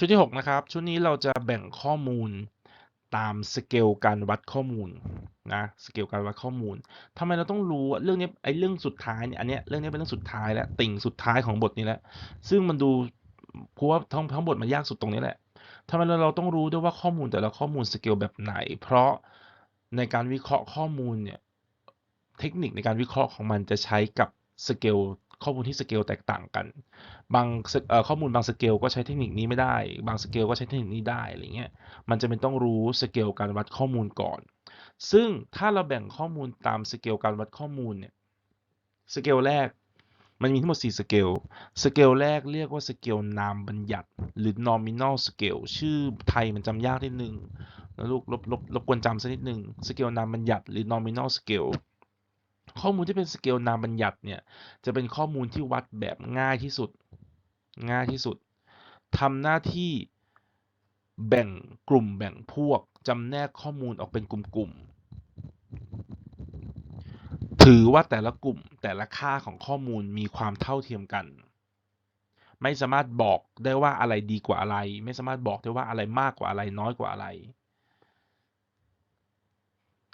ชุดที่ 6 นะครับ ชุดนี้เราจะแบ่งข้อมูลตามสเกลการวัดข้อมูลนะสเกลการวัดข้อมูลทำไมเราต้องรู้เรื่องนี้ไอ้เรื่องสุดท้ายเนี่ยอันเนี้ยเรื่องนี้เป็นเรื่องสุดท้ายแล้วติ่งสุดท้ายของบทนี้แหละซึ่งมันดูเพราะว่าทั้งทั้งบทมันยากสุดตรงนี้แหละทำไมเราเราต้องรู้ด้วยว่าข้อมูลแต่ละข้อมูลสเกลแบบไหน เพราะในการวิเคราะห์ข้อมูลเนี่ยเทคนิคในการวิเคราะห์ของมันจะใช้กับสเกล ข้อมูลที่สเกลแตกต่างกัน บางข้อมูลบางสเกลก็ใช้เทคนิคนี้ไม่ได้ บางสเกลก็ใช้เทคนิคนี้ได้อะไรเงี้ยมันจะเป็นต้องรู้สเกลการวัดข้อมูลก่อน ซึ่งถ้าเราแบ่งข้อมูลตามสเกลการวัดข้อมูลเนี่ยสเกลแรกมันมีทั้งหมด 4 สเกล สเกลแรกเรียกว่าสเกลนามบัญญัติ หรือ nominal scale ชื่อไทยมันจำยากนิดนึงนะลูกลบลบลบกวนจำสักนิดนึง สเกลนามบัญญัติหรือ nominal scale ข้อมูลที่เป็นสเกลนามบัญญัติเนี่ยจะเป็นข้อมูลที่วัดแบบง่ายที่สุด ง่ายที่สุดทำหน้าที่แบ่งกลุ่มแบ่งพวกจำแนกข้อมูลออกเป็นกลุ่มๆถือว่าแต่ละกลุ่มแต่ละค่าของข้อมูลมีความเท่าเทียมกัน ไม่สามารถบอกได้ว่าอะไรดีกว่าอะไร ไม่สามารถบอกได้ว่าอะไรมากกว่าอะไรน้อยกว่าอะไร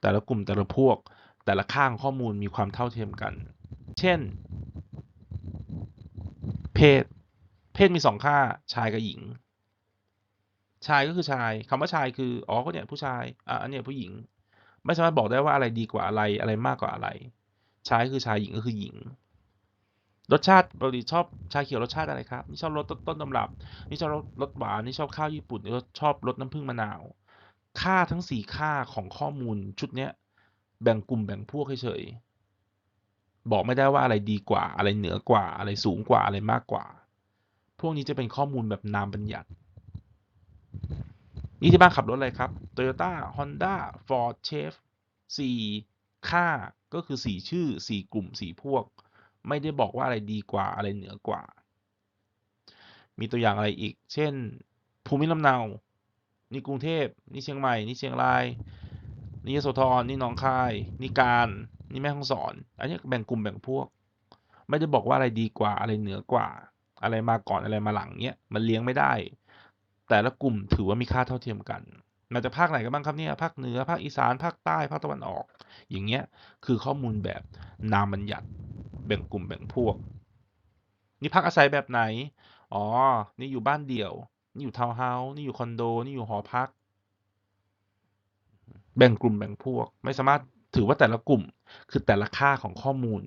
แต่ละกลุ่มแต่ละพวก แต่ละค่าของข้อมูลมีความเท่าเทียมกัน เช่น เพศ เพศมีสองค่าชายกับหญิง ชายก็คือชายคำว่าชายคืออ๋อก็เนี่ยผู้ชายอะอันเนี้ยผู้หญิง ไม่สามารถบอกได้ว่าอะไรดีกว่าอะไรอะไรมากกว่าอะไร ชายคือชายหญิงก็คือหญิงรสชาติปกติชอบชาเขียวรสชาติอะไรครับนี่ชอบรสต้นตำรับนี่ชอบรสรสหวานนี่ชอบข้าวญี่ปุ่นนี่ชอบรสน้ำผึ้งมะนาว ค่าทั้งสี่ค่าของข้อมูลชุดเนี้ย แบ่งกลุ่มแบ่งพวกเฉยๆบอกไม่ได้ว่าอะไรดีกว่า อะไรเหนือกว่า อะไรสูงกว่าอะไรมากกว่า พวกนี้จะเป็นข้อมูลแบบนามบัญญัติ นี่ที่บ้านขับรถอะไรครับ Toyota Honda Ford Chevy สี่ค่าก็คือสี่ชื่อสี่กลุ่มสี่พวก ไม่ได้บอกว่าอะไรดีกว่าอะไรเหนือกว่า มีตัวอย่างอะไรอีก เช่น ภูมิลำเนา นี่กรุงเทพ นี่เชียงใหม่ นี่เชียงราย นี่ยโสธรนี่หนองคาย นี่การ นี่แม่ฮ่องสอน อันนี้แบ่งกลุ่มแบ่งพวก ไม่ได้บอกว่าอะไรดีกว่าอะไรเหนือกว่า อะไรมาก่อนอะไรมาหลังเนี้ยมันเลี้ยงไม่ได้ แต่ละกลุ่มถือว่ามีค่าเท่าเทียมกันมาจากภาคไหนกันบ้างครับเนี่ยภาคเหนือภาคอีสานภาคใต้ภาคตะวันออก อย่างเงี้ยคือข้อมูลแบบนามบัญญัติแบ่งกลุ่มแบ่งพวก นี่พักอาศัยแบบไหน อ๋อ นี่อยู่บ้านเดี่ยว นี่อยู่ทาวน์เฮาส์นี่อยู่คอนโด นี่อยู่หอพัก แบ่งกลุ่มแบ่งพวก ไม่สามารถถือว่าแต่ละกลุ่ม คือแต่ละค่าของข้อมูล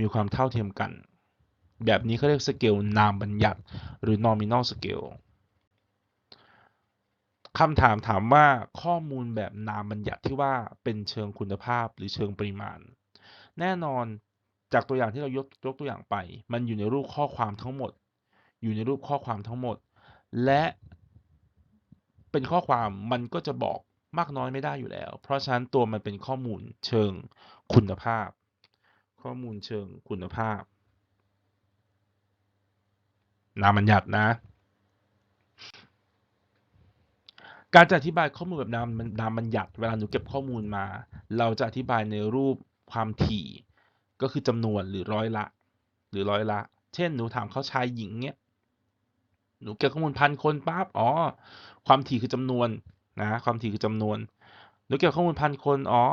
มีความเท่าเทียมกัน แบบนี้เขาเรียกสเกลนามบัญญัติหรือ nominal scale คำถามถามว่าข้อมูลแบบนามบัญญัติที่ว่าเป็นเชิงคุณภาพหรือเชิงปริมาณ แน่นอนจากตัวอย่างที่เรายกยกตัวอย่างไป มันอยู่ในรูปข้อความทั้งหมด อยู่ในรูปข้อความทั้งหมด และเป็นข้อความมันก็จะบอก มากน้อยไม่ได้อยู่แล้ว เพราะฉะนั้นตัวมันเป็นข้อมูลเชิงคุณภาพ ข้อมูลเชิงคุณภาพนามัญญัตินะ การจะอธิบายข้อมูลแบบนามนามบัญญัติเวลาหนูเก็บข้อมูลมา เราจะอธิบายในรูปความถี่ก็คือจำนวนหรือร้อยละ หรือร้อยละ เช่นหนูถามเขาชายหญิงเนี้ยหนูเก็บข้อมูลพันคนปั๊บอ๋อ ความถี่คือจำนวน นะความถี่คือจำนวนหนูเก็บข้อมูลพันคนอ๋อ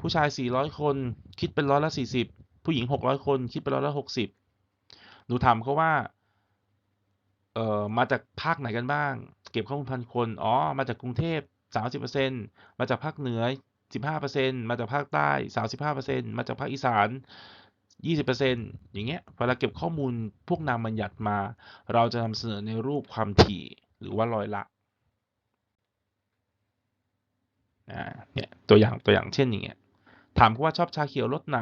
ผู้ชาย 400 คนคิดเป็นร้อยละ 40 ผู้หญิง 600 คนคิดเป็นร้อยละ 60 หนูถามเขาว่าเอ่อมาจากภาคไหนกันบ้าง เก็บข้อมูลพันคนอ๋อมาจากกรุงเทพ 30%มาจากภาคเหนือ 15%มาจากภาคใต้ 35%มาจากภาคอีสาน 20%อย่างเงี้ยเวลาเก็บข้อมูลพวกนามบัญญัติมา เราจะนำเสนอในรูปความถี่หรือว่าร้อยละ อ่าเนี่ยตัวอย่างตัวอย่างเช่นอย่างเงี้ยถามเขาว่าชอบชาเขียวรสไหน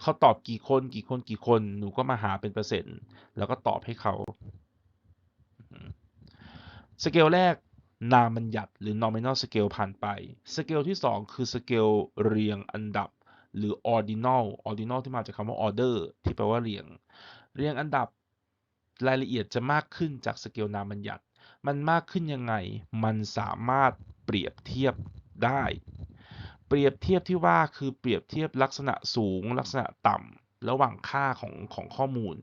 เขาตอบกี่คนกี่คนกี่คนหนูก็มาหาเป็นเปอร์เซ็นต์ แล้วก็ตอบให้เขาสเกลแรกนามบัญญัติหรือ nominal scale ผ่านไป สเกลที่ 2 คือสเกลเรียงอันดับ หรือ ordinal ordinal ที่มาจากคำว่า order ที่แปลว่าเรียง เรียงอันดับรายละเอียดจะมากขึ้นจากสเกลนามบัญญัติ มันมากขึ้นยังไง มันสามารถเปรียบเทียบ ได้ เปรียบเทียบที่ว่าคือเปรียบเทียบลักษณะสูง ลักษณะต่ำระหว่างค่าของของข้อมูล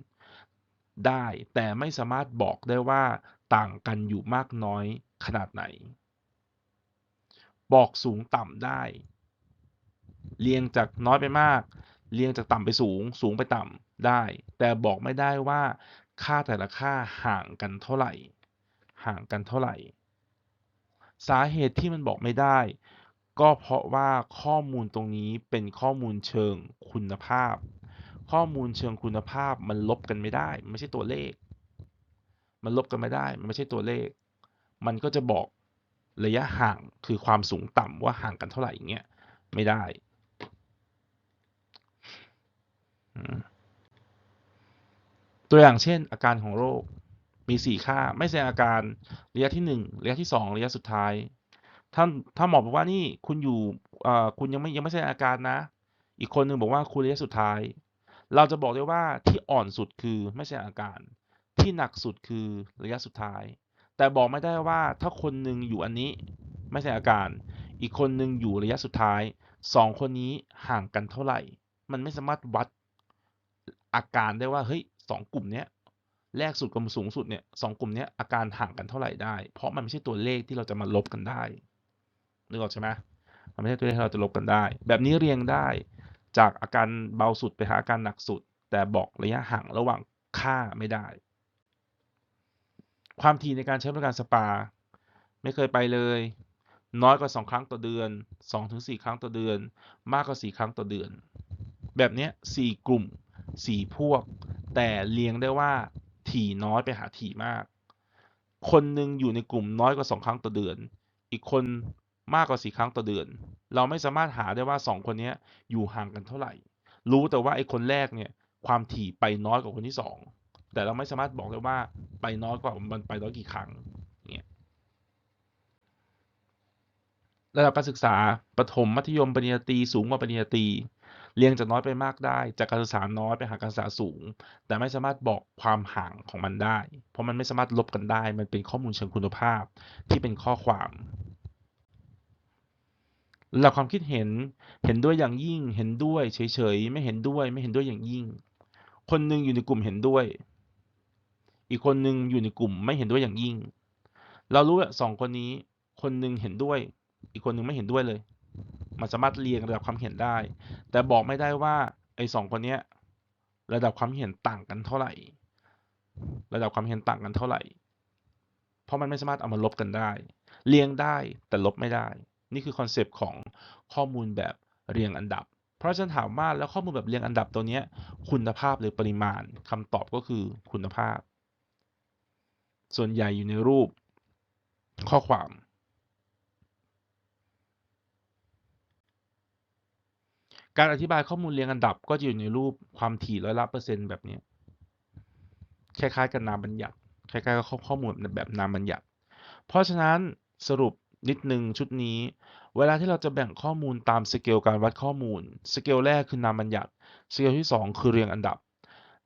ได้แต่ไม่สามารถบอกได้ว่าต่างกันอยู่มากน้อยขนาดไหน บอกสูงต่ำได้ เรียงจากน้อยไปมาก เรียงจากต่ำไปสูง สูงไปต่ำได้ แต่บอกไม่ได้ว่าค่าแต่ละค่าห่างกันเท่าไหร่ ห่างกันเท่าไหร่ สาเหตุที่มันบอกไม่ได้ ก็เพราะว่าข้อมูลตรงนี้เป็นข้อมูลเชิงคุณภาพ ข้อมูลเชิงคุณภาพมันลบกันไม่ได้ ไม่ใช่ตัวเลข มันลบกันไม่ได้ มันไม่ใช่ตัวเลข มันก็จะบอกระยะห่างคือความสูงต่ำว่าห่างกันเท่าไหร่อย่างเงี้ยไม่ได้ตัวอย่างเช่นอาการของโรค มีสี่ค่า ไม่แสดงอาการระยะที่หนึ่งระยะที่สองระยะสุดท้ายถ้าถ้าหมอบอกว่านี่คุณอยู่คุณยังไม่ยังไม่แสดงอาการนะ อีกคนหนึ่งบอกว่าคุณระยะสุดท้าย เราจะบอกได้ว่าที่อ่อนสุดคือไม่แสดงอาการ ที่หนักสุดคือระยะสุดท้าย แต่บอกไม่ได้ว่าถ้าคนหนึ่งอยู่อันนี้ไม่แสดงอาการ อีกคนหนึ่งอยู่ระยะสุดท้ายสองคนนี้ห่างกันเท่าไหร่ มันไม่สามารถวัดอาการได้ว่าเฮ้ยสองกลุ่มเนี้ย แรกสุดกับสูงสุดเนี่ยสองกลุ่มนี้อาการห่างกันเท่าไหร่ได้ เพราะมันไม่ใช่ตัวเลขที่เราจะมาลบกันได้นึกออกใช่ไหมมันไม่ใช่ตัวเลขที่เราจะลบกันได้ แบบนี้เรียงได้จากอาการเบาสุดไปหาอาการหนักสุด แต่บอกระยะห่างระหว่างค่าไม่ได้ ความถี่ในการใช้บริการสปา ไม่เคยไปเลย น้อยกว่า 2 ครั้งต่อเดือน 2-4 ครั้งต่อเดือน มากกว่า 4 ครั้งต่อเดือน แบบนี้4กลุ่ม 4 พวก แต่เรียงได้ว่า ถี่น้อยไปหาถี่มาก คนหนึ่งอยู่ในกลุ่มน้อยกว่า2ครั้งต่อเดือน อีกคนมากกว่า4ครั้งต่อเดือน เราไม่สามารถหาได้ว่า2คนนี้อยู่ห่างกันเท่าไหร่ รู้แต่ว่าไอ้คนแรกเนี่ยความถี่ไปน้อยกว่าคนที่2แต่เราไม่สามารถบอกได้ว่าไปน้อยกว่ามันไปน้อยกี่ครั้งเนี่ยระดับการศึกษาประถมมัธยมปริญญาตรีสูงกว่าปริญญาตรี เรียงจากน้อยไปมากได้ จากการศึกษาน้อยไปหาการศึกษาสูง แต่ไม่สามารถบอกความห่างของมันได้ เพราะมันไม่สามารถลบกันได้ มันเป็นข้อมูลเชิงคุณภาพที่เป็นข้อความหลักความคิดเห็น เห็นด้วยอย่างยิ่ง เห็นด้วยเฉยๆ ไม่เห็นด้วย ไม่เห็นด้วยอย่างยิ่ง คนหนึ่งอยู่ในกลุ่มเห็นด้วย อีกคนหนึ่งอยู่ในกลุ่มไม่เห็นด้วยอย่างยิ่ง เรารู้ว่าสองคนนี้ คนหนึ่งเห็นด้วย อีกคนหนึ่งไม่เห็นด้วยเลย มันสามารถเรียงระดับความเห็นได้ แต่บอกไม่ได้ว่าไอ้สองคนนี้ระดับความเห็นต่างกันเท่าไหร่ ระดับความเห็นต่างกันเท่าไหร่ เพราะมันไม่สามารถเอามาลบกันได้ เรียงได้แต่ลบไม่ได้ นี่คือคอนเซปต์ของข้อมูลแบบเรียงอันดับ เพราะฉันถามว่าแล้วข้อมูลแบบเรียงอันดับตัวนี้คุณภาพหรือปริมาณคำตอบก็คือคุณภาพ ส่วนใหญ่อยู่ในรูปข้อความ การอธิบายข้อมูลเรียงอันดับก็จะอยู่ในรูปความถี่ร้อยละเปอร์เซ็นต์แบบนี้คล้ายๆกับนามบัญญัติคล้ายๆกับข้อมูลแบบนามบัญญัติ เพราะฉะนั้นสรุปนิดนึงชุดนี้ เวลาที่เราจะแบ่งข้อมูลตามสเกลการวัดข้อมูลสเกลแรกคือนามบัญญัติสเกลที่ 2 คือเรียงอันดับ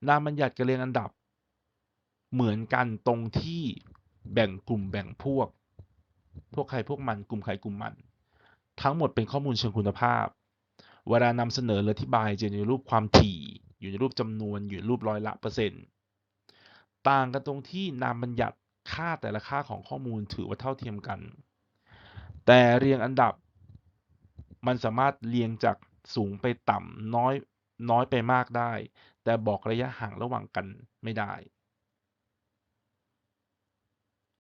นามบัญญัติกับเรียงอันดับ เหมือนกันตรงที่แบ่งกลุ่มแบ่งพวก พวกใครพวกมันกลุ่มใครกลุ่มมัน ทั้งหมดเป็นข้อมูลเชิงคุณภาพ เวลานำเสนอหรืออธิบายจะอยู่ในรูปความถี่ อยู่ในรูปจำนวนอยู่ในรูปร้อยละเปอร์เซ็นต์ต่างกันตรงที่นามบัญญัติค่าแต่ละค่าของข้อมูลถือว่าเท่าเทียมกัน แต่เรียงอันดับ มันสามารถเรียงจากสูงไปต่ำน้อยน้อยไปมากได้ แต่บอกระยะห่างระหว่างกันไม่ได้